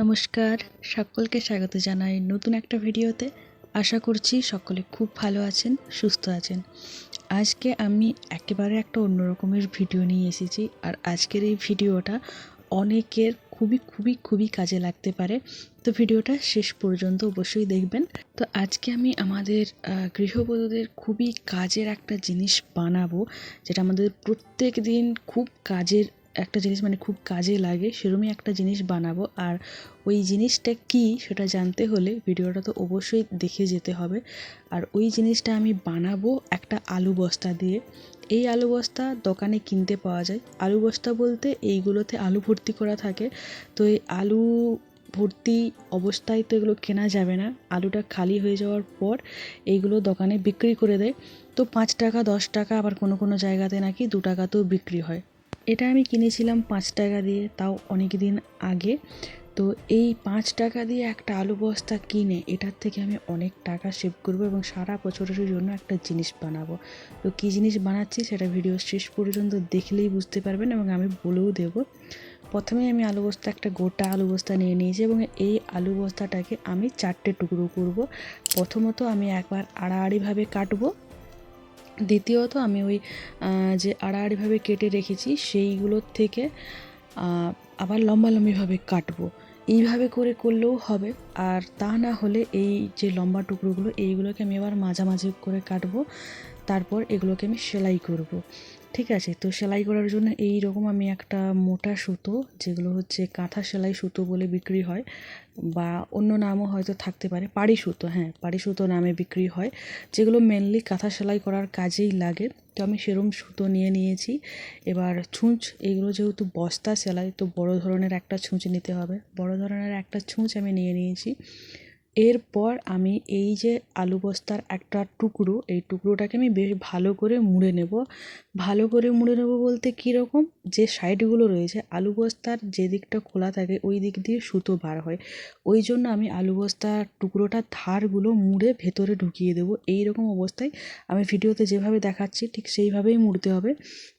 নমস্কার, সকলকে স্বাগত জানাই নতুন একটা ভিডিওতে। আশা করছি সকলে খুব ভালো আছেন, সুস্থ আছেন। আজকে আমি একেবারে একটা অন্য রকমের ভিডিও নিয়ে এসেছি আর আজকের এই ভিডিওটা অনেকের খুবই খুবই খুবই কাজে লাগতে পারে। তো ভিডিওটা শেষ পর্যন্ত অবশ্যই দেখবেন। তো আজকে আমি আমাদের গৃহবধূদের খুবই কাজের একটা জিনিস বানাবো, যেটা আমাদের প্রত্যেক দিন খুব কাজের একটা জিনিস মানে খুব কাজে লাগে, সেরমই একটা জিনিস বানাবো। আর ওই জিনিসটা কি সেটা জানতে হলে ভিডিওটা তো অবশ্যই দেখে যেতে হবে। আর ওই জিনিসটা আমি বানাবো একটা আলু বস্তা দিয়ে। এই আলু বস্তা দোকানে কিনতে পাওয়া যায়। আলু বস্তা বলতে এইগুলোতে আলু ভর্তি করা থাকে। তো এই আলু ভর্তি অবস্থায় তো এগুলো কেনা যাবে না। আলুটা খালি হয়ে যাওয়ার পর এইগুলো দোকানে বিক্রি করে দেয়। তো পাঁচ টাকা, দশ টাকা আবার কোনো কোনো জায়গাতে নাকি দু টাকাতেও বিক্রি হয়। এটা আমি কিনেছিলাম পাঁচ টাকা দিয়ে, তাও অনেক দিন আগে। তো এই পাঁচ টাকা দিয়ে একটা আলু বস্তা কিনে, এটার থেকে আমি অনেক টাকা সেভ করব এবং সারা বছরের জন্য একটা জিনিস বানাবো। তো কী জিনিস বানাচ্ছি সেটা ভিডিও শেষ পর্যন্ত দেখলেই বুঝতে পারবেন এবং আমি বলেও দেবো। প্রথমে আমি আলু বস্তা, একটা গোটা আলু বস্তা নিয়ে নিয়েছি এবং এই আলু বস্তাটাকে আমি চারটে টুকরো করব। প্রথমত আমি একবার আড়াআড়িভাবে কাটবো। দ্বিতীয়ত আমি ওই যে আড়াআড়িভাবে কেটে রেখেছি সেইগুলোর থেকে আবার লম্বা লম্বিভাবে কাটবো। এইভাবে করে করলেও হবে। আর তা না হলে এই যে লম্বা টুকরোগুলো, এইগুলোকে আমি আবার মাঝামাঝি করে কাটবো। তারপর এগুলোকে আমি সেলাই করব। ঠিক আছে, তো সেলাই করার জন্য এই রকম আমি একটা মোটা সুতো, যেগুলো হচ্ছে কাঁথা সেলাই সুতো বলে বিক্রি হয়, বা অন্য নামও হয়তো থাকতে পারে, পাড়ি সুতো হ্যাঁ পাড়ি সুতো নামে বিক্রি হয়, যেগুলো মেনলি কাঁথা সেলাই করার কাজেই লাগে। তো আমি সেরম সুতো নিয়ে নিয়েছি। এবার ছুঁচ, এগুলো যেহেতু বস্তা সেলাই, তো বড় ধরনের একটা ছুঁচ নিতে হবে। বড় ধরনের একটা ছুঁচ আমি নিয়ে নিয়েছি। এরপর আমি এই যে আলু বস্তার একটা টুকরো, এই টুকরোটাকে আমি বেশ ভালো করে মুড়ে নেব। ভালো করে মুড়ে নেব বলতে কীরকম যে সাইডগুলো রয়েছে, আলু বস্তার যে দিকটা খোলা থাকে, ওই দিক দিয়ে সুতো বার হয়। ওই জন্য আমি আলু বস্তার টুকরোটার ধারগুলো মুড়ে ভেতরে ঢুকিয়ে দেবো। এই রকম অবস্থায় আমি ভিডিওতে যেভাবে দেখাচ্ছি, ঠিক সেইভাবেই মুড়তে হবে।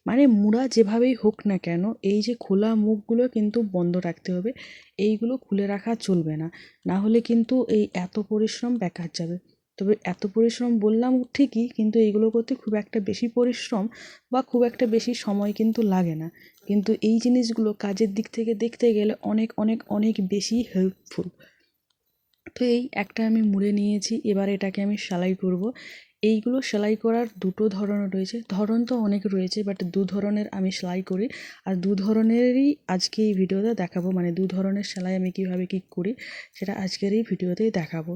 মানে মুড়া যেভাবেই হোক না কেন, এই যে খোলা মুখগুলো কিন্তু বন্ধ রাখতে হবে। এইগুলো খুলে রাখা চলবে না। না হলে কিন্তু এই এত পরিশ্রম বেকার যাবে। তবে এত পরিশ্রম বললাম ঠিকই, কিন্তু এইগুলো করতে খুব একটা বেশি পরিশ্রম বা খুব একটা বেশি সময় কিন্তু লাগে না। কিন্তু এই জিনিসগুলো কাজের দিক থেকে দেখতে গেলে অনেক অনেক অনেক বেশি হেল্পফুল তো এই একটা আমি মুড়ে নিয়েছি, এবার এটাকে আমি সেলাই করব। এইগুলো সেলাই করার দুটো ধরন রয়েছে। ধরন তো অনেক রয়েছে বাট দু ধরনের আমি সেলাই করি। আর দু ধরনেরই আজকে এই ভিডিওতে দেখাবো মানে দু ধরনের সেলাই আমি কীভাবে কী করি, সেটা আজকের এই ভিডিওতেই দেখাবো।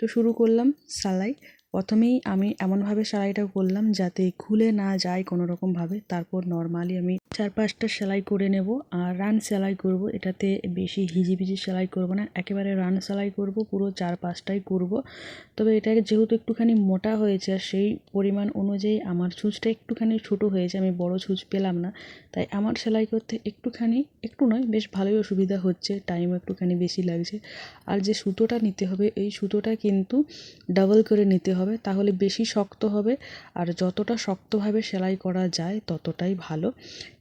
তো শুরু করলাম সেলাই। প্রথমেই আমি এমনভাবে সেলাইটা করলাম যাতে খুলে না যায় কোনো রকমভাবে তারপর নর্মালি আমি চার পাঁচটা সেলাই করে নেব আর রান সেলাই করব। এটাতে বেশি হিজিবিজি সেলাই করব না, একেবারে রান সেলাই করব, পুরো চার পাঁচটাই করব। তবে এটাকে যেহেতু একটুখানি মোটা হয়েছে আর সেই পরিমাণ অনুযায়ী আমার ছুঁচটা একটুখানি ছোটো হয়েছে, আমি বড় ছুঁচ পেলাম না। তাই আমার সেলাই করতে একটুখানি, একটু নয়, বেশ ভালোই অসুবিধা হচ্ছে টাইম একটুখানি বেশি লাগছে। আর যে সুতোটা নিতে হবে, এই সুতোটা কিন্তু ডাবল করে নিতে হবে, তাহলে বেশি শক্ত হবে। আর যতটা শক্তভাবে সেলাই করা যায়, ততটাই ভালো।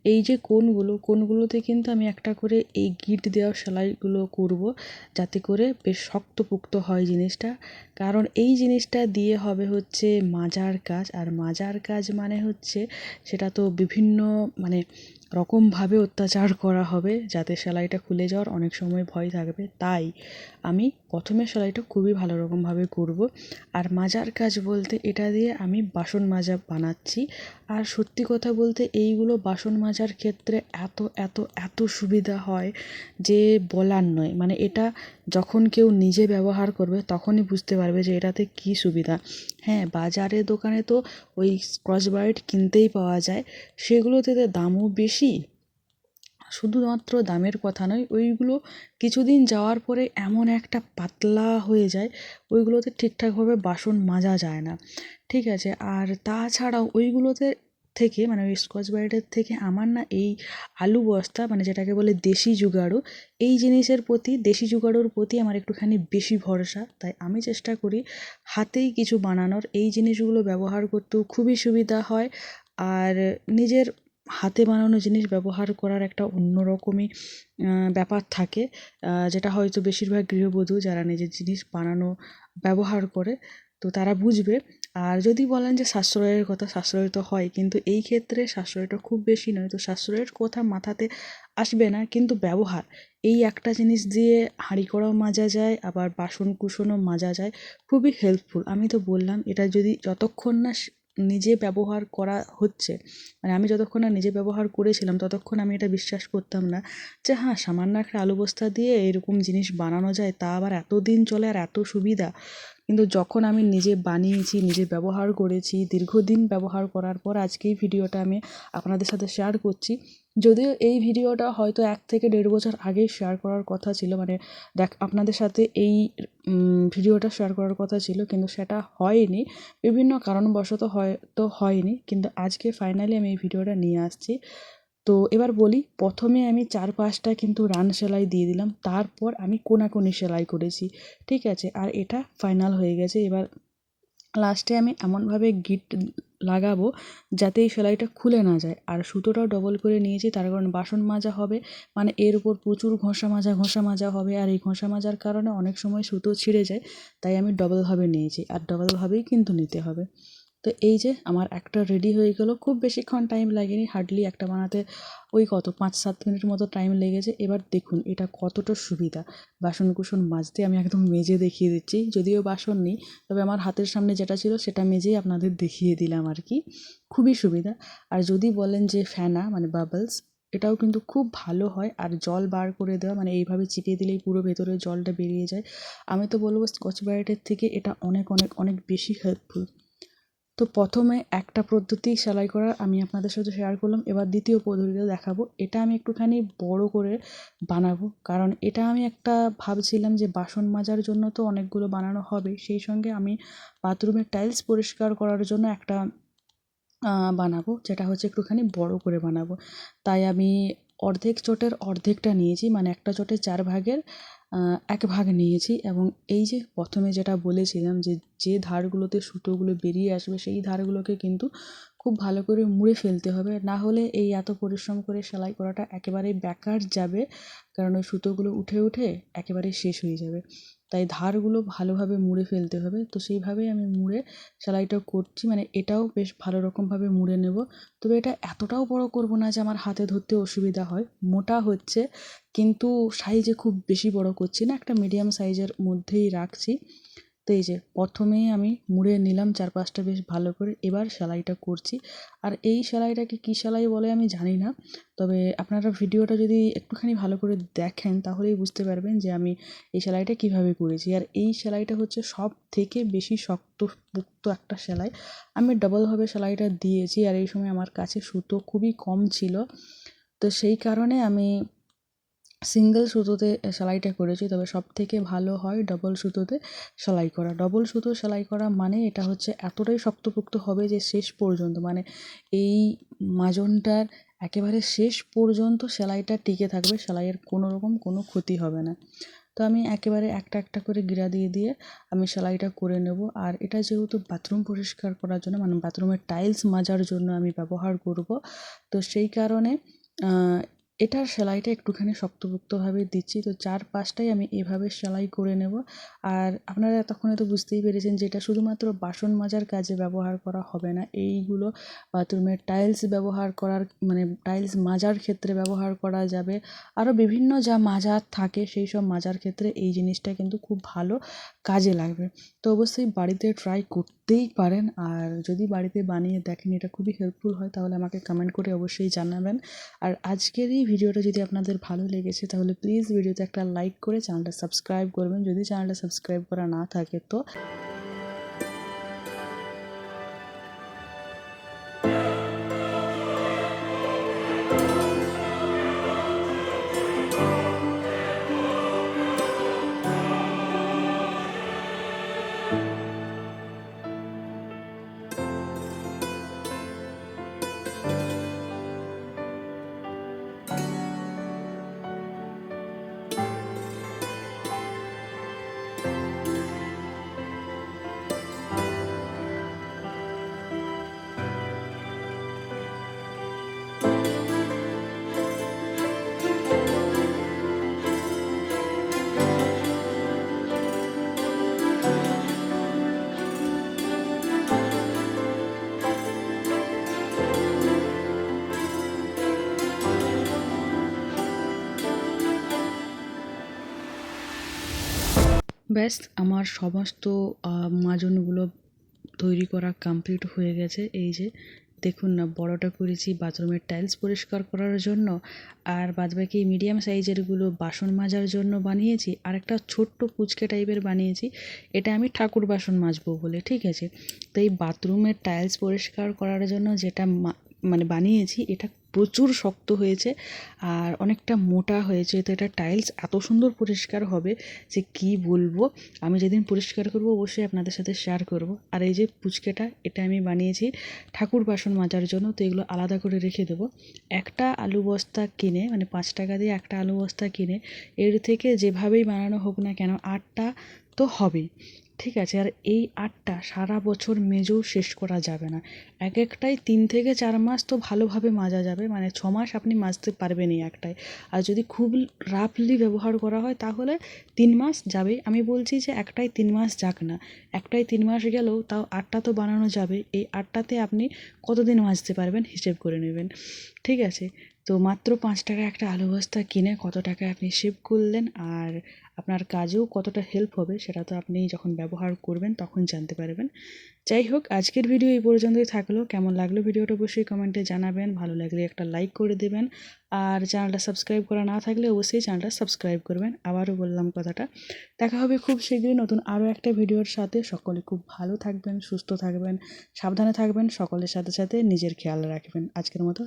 এই যে কোনগুলো, কোনগুলোতে কিন্তু আমি একটা করে এই গিট দেওয়া সেলাইগুলো করব, যাতে করে বেশ শক্তপোক্ত হয় জিনিসটা। কারণ এই জিনিসটা দিয়ে হবে হচ্ছে মাজার কাজ। আর মাজার কাজ মানে হচ্ছে সেটা তো বিভিন্ন মানে রকমভাবে অত্যাচার করা হবে যাতে সেলাইটা খুলে যাওয়ার অনেক সময় ভয় থাকবে। তাই আমি প্রথমে সেলাইটা খুবই ভালো রকমভাবে করব। আর মাজার কাজ বলতে এটা দিয়ে আমি বাসন মাজা বানাচ্ছি। আর সত্যি কথা বলতে এইগুলো বাসন মাজার ক্ষেত্রে এত এত এত সুবিধা হয় যে বলার নয়। মানে এটা যখন কেউ নিজে ব্যবহার করবে তখনই বুঝতে পারবে যে এটাতে কী সুবিধা। হ্যাঁ বাজারে দোকানে তো ওই স্কচ ব্রাইট কিনতেই পাওয়া যায়। সেগুলোতে দামও বেশি শুধুমাত্র দামের কথা নয়, ওইগুলো কিছুদিন যাওয়ার পরে এমন একটা পাতলা হয়ে যায়, ওইগুলোতে ঠিকঠাকভাবে বাসন মাজা যায় না। ঠিক আছে, আর তাছাড়াও ওইগুলোতে থেকে মানে ওই স্কচ ব্রাইটের থেকে আমার না এই আলু বস্তা মানে যেটাকে বলে দেশি জুগাড়ু, এই জিনিসের প্রতি, দেশি জুগাড়ুর প্রতি আমার একটুখানি বেশি ভরসা। তাই আমি চেষ্টা করি হাতেই কিছু বানানোর। এই জিনিসগুলো ব্যবহার করতেও খুবই সুবিধা হয়। আর নিজের হাতে বানানো জিনিস ব্যবহার করার একটা অন্যরকমই আহ, ব্যাপার থাকে যেটা হয়তো বেশিরভাগ গৃহবধূ যারা নিজের জিনিস বানানো ব্যবহার করে তো তারা বুঝবে। আর যদি বলেন যে সাশ্রয়ের কথা সাশ্রয় তো হয় কিন্তু এই ক্ষেত্রে সাশ্রয়টা খুব বেশি নয়। তো সাশ্রয়ের কথা মাথাতে আসবে না কিন্তু ব্যবহার এই একটা জিনিস দিয়ে হাঁড়ি কড়াও মাজা যায় আবার বাসন কুসনও মাজা যায় খুবই হেল্পফুল আমি তো বললাম এটা যদি যতক্ষণ না নিজে ব্যবহার করা হচ্ছে। মানে আমি যতক্ষণ না নিজে ব্যবহার করেছিলাম, ততক্ষণ আমি এটা বিশ্বাস করতাম না যে হ্যাঁ সামান্য একটা আলু বস্তা দিয়ে এরকম জিনিস বানানো যায়, তা আবার এত দিন চলে আর এত সুবিধা। কিন্তু যখন আমি নিজে বানিয়েছি, নিজে ব্যবহার করেছি, দীর্ঘদিন ব্যবহার করার পর আজকেই ভিডিওটা আমি আপনাদের সাথে শেয়ার করছি। যদিও এই ভিডিওটা হয়তো এক থেকে দেড় বছর আগেই শেয়ার করার কথা ছিল মানে দেখ, আপনাদের সাথে এই ভিডিওটা শেয়ার করার কথা ছিল, কিন্তু সেটা হয়নি। বিভিন্ন কারণবশত হয়তো হয়নি, কিন্তু আজকে ফাইনালি আমি এই ভিডিওটা নিয়ে আসছি। তো এবার বলি, প্রথমে আমি চার পাঁচটা কিন্তু রান সেলাই দিয়ে দিলাম, তারপর আমি কোনাকুনি সেলাই করেছি, ঠিক আছে? আর এটা ফাইনাল হয়ে গেছে। এবার লাস্টে আমি এমনভাবে গিট লাগাবো যাতে এই সেলাইটা খুলে না যায়। আর সুতোটাও ডবল করে নিয়েছি, তার কারণ বাসন মাজা হবে। মানে এর উপর প্রচুর ঘষা মাজা ঘষা মাজা হবে। আর এই ঘষা মাজার কারণে অনেক সময় সুতো ছিঁড়ে যায়, তাই আমি ডবলভাবে নিয়েছি। আর ডবলভাবেই কিন্তু নিতে হবে। তো এই যে আমার একটা রেডি হয়ে গেলো, খুব বেশিক্ষণ টাইম লাগেনি হার্ডলি একটা বানাতে, ওই কত, পাঁচ, সাত মিনিট মতো টাইম লেগেছে। এবার দেখুন এটা কতটা সুবিধা। বাসন কুসন মাজতে আমি একদম মেজে দেখিয়ে দিচ্ছি, যদিও বাসন নেই, তবে আমার হাতের সামনে যেটা ছিল সেটা মেজেই আপনাদের দেখিয়ে দিলাম আর কি। খুবই সুবিধা। আর যদি বলেন যে ফ্যানা মানে বাবলস এটাও কিন্তু খুব ভালো হয়। আর জল বার করে দেওয়া মানে এইভাবে চিপিয়ে দিলেই পুরো ভেতরে জলটা বেরিয়ে যায়। আমি তো বলব স্কচ ব্রাইটের থেকে এটা অনেক অনেক অনেক বেশি হেল্পফুল তো প্রথমে একটা পদ্ধতি সেলাই করার আমি আপনাদের সাথে শেয়ার করলাম। এবার দ্বিতীয় পদ্ধতিটা দেখাবো। এটা আমি একটুখানি বড় করে বানাবো। কারণ এটা আমি একটা ভাবছিলাম যে বাসন মাজার জন্য তো অনেকগুলো বানানো হবে। সেই সঙ্গে আমি বাথরুমের টাইলস পরিষ্কার করার জন্য একটা বানাবো। যেটা হচ্ছে একটুখানি বড় করে বানাবো। তাই আমি অর্ধেক চটের অর্ধেকটা নিয়েছি। মানে একটা চটের চার ভাগের এক ভাগ নিয়েছি এবং এই যে প্রথমে যেটা বলেছিলাম যে যে ধারগুলোতে সুতোগুলো বেরিয়ে আসবে, সেই ধারগুলোকে কিন্তু খুব ভালো করে মুড়ে ফেলতে হবে। না হলে এই এত পরিশ্রম করে সেলাই করাটা একেবারেই বেকার যাবে, কারণ ওই সুতোগুলো উঠে উঠে একেবারেই শেষ হয়ে যাবে। তাই ধারগুলো ভালোভাবে মুড়ে ফেলতে হবে। তো সেইভাবেই আমি মুড়ে সেলাইটা করছি। মানে এটাও বেশ ভালো রকমভাবে মুড়ে নেব। তবে এটা এতটাও বড় করব না যে আমার হাতে ধরতে অসুবিধা হয়। মোটা হচ্ছে, কিন্তু সাইজে খুব বেশি বড় করছি না। একটা মিডিয়াম সাইজের মধ্যেই রাখছি। তো এই যে প্রথমেই আমি মুড়ে নিলাম চার পাঁচটা বেশ ভালো করে। এবার সেলাইটা করছি। আর এই সেলাইটাকে কী সেলাই বলে আমি জানি না। তবে আপনারা ভিডিওটা যদি একটুখানি ভালো করে দেখেন, তাহলেই বুঝতে পারবেন যে আমি এই সেলাইটা কীভাবে করেছি। আর এই সেলাইটা হচ্ছে সব থেকে বেশি শক্তপোক্ত একটা সেলাই। আমি ডবলভাবে সেলাইটা দিয়েছি। আর এই সময় আমার কাছে সুতো খুবই কম ছিল। তো সেই কারণে আমি সিঙ্গেল সুতোতে সেলাইটা করেছি। তবে সব থেকে ভালো হয় ডবল সুতোতে সেলাই করা। ডবল সুতো সেলাই করা মানে এটা হচ্ছে এতটাই শক্তপোক্ত হবে যে শেষ পর্যন্ত। মানে এই মাজনটার একেবারে শেষ পর্যন্ত সেলাইটা টিকে থাকবে, সেলাইয়ের কোনো রকম কোনো ক্ষতি হবে না। তো আমি একেবারে একটা একটা করে গিরা দিয়ে দিয়ে আমি সেলাইটা করে নেব। আর এটা যেহেতু বাথরুম পরিষ্কার করার জন্য মানে বাথরুমের টাইলস মাজার জন্য আমি ব্যবহার করব, তো সেই কারণে এটার সেলাইটা একটুখানি শক্তপোক্তভাবে দিচ্ছি। তো চার পাঁচটাই আমি এভাবে সেলাই করে নেব। আর আপনারা এতক্ষণে তো বুঝতেই পেরেছেন যে এটা শুধুমাত্র বাসন মাজার কাজে ব্যবহার করা হবে না। এইগুলো বাথরুমের টাইলস ব্যবহার করার মানে টাইলস মাজার ক্ষেত্রে ব্যবহার করা যাবে। আরও বিভিন্ন যা মাজার থাকে সেই সব মাজার ক্ষেত্রে এই জিনিসটা কিন্তু খুব ভালো কাজে লাগবে। তো অবশ্যই বাড়িতে ট্রাই করতেই পারেন। আর যদি বাড়িতে বানিয়ে দেখেন এটা খুবই হেল্পফুল হয়, তাহলে আমাকে কমেন্ট করে অবশ্যই জানাবেন। আর আজকের এই ভিডিওটা যদি আপনাদের ভালো লেগেছে, তাহলে প্লিজ ভিডিওতে একটা লাইক করে চ্যানেলটা সাবস্ক্রাইব করবেন। যদি চ্যানেলটা সাবস্ক্রাইব করা না থাকে তো ব্যাস আমার সমস্ত মাজনগুলো তৈরি করা কমপ্লিট হয়ে গেছে। এই যে, দেখুন না, বড়টা করেছি বাথরুমের টাইলস পরিষ্কার করার জন্য, আর বাদবাকি মিডিয়াম সাইজেরগুলো বাসন মাজার জন্য বানিয়েছি, আর একটা ছোট্ট কুচকে টাইপের বানিয়েছি। এটা আমি ঠাকুর বাসন মাজবো বলে, ঠিক আছে? তো এই বাথরুমের টাইলস পরিষ্কার করার জন্য যেটা মানে বানিয়েছি, এটা প্রচুর শক্ত হয়েছে আর অনেকটা মোটা হয়েছে। তো এটা টাইলস এত সুন্দর পরিষ্কার হবে যে কি বলব? আমি যেদিন পরিষ্কার করব অবশ্যই আপনাদের সাথে শেয়ার করব। আর এই যে পুচকেটা, এটা আমি বানিয়েছি ঠাকুর বাসন মাজার জন্য, তো এগুলো আলাদা করে রেখে দেবো। একটা আলু বস্তা কিনে মানে পাঁচ টাকা দিয়ে একটা আলু বস্তা কিনে, এর থেকে যেভাবেই বানানো হোক না কেন, আটটা তো হবেই। ঠিক আছে, আর এই আটটা সারা বছর মেজেও শেষ করা যাবে না। এক একটাই তিন থেকে চার মাস তো ভালোভাবে মাজা যাবে মানে ছ মাস আপনি মাজতে পারবেন এই একটাই। আর যদি খুব রাফলি ব্যবহার করা হয়, তাহলে তিন মাস যাবেই আমি বলছি যে একটাই তিন মাস যাক না, একটাই তিন মাস গেলেও তাও আটটা তো বানানো যাবে। এই আটটাতে আপনি কতদিন মাজতে পারবেন হিসেব করে নেবেন। ঠিক আছে, তো মাত্র পাঁচ টাকা একটা আলু বস্তা কিনে কত টাকা আপনি সেভ করলেন? আর আপনার কাজেও কতটা হেল্প হবে সেটা তো আপনি যখন ব্যবহার করবেন তখন জানতে পারবেন। যাই হোক, আজকের ভিডিও এই পর্যন্তই থাকল। কেমন লাগল ভিডিওটা অবশ্যই কমেন্টে জানাবেন। ভালো লাগলে একটা লাইক করে দেবেন। আর চ্যানেলটা সাবস্ক্রাইব করা না থাকলে অবশ্যই চ্যানেলটা সাবস্ক্রাইব করবেন। আবারও বললাম কথাটা। দেখা হবে খুব শীঘ্রই নতুন আরও একটা ভিডিওর সাথে। সকলে খুব ভালো থাকবেন, সুস্থ থাকবেন, সাবধানে থাকবেন। সকলের সাথে সাথে নিজের খেয়াল রাখবেন। আজকের মতো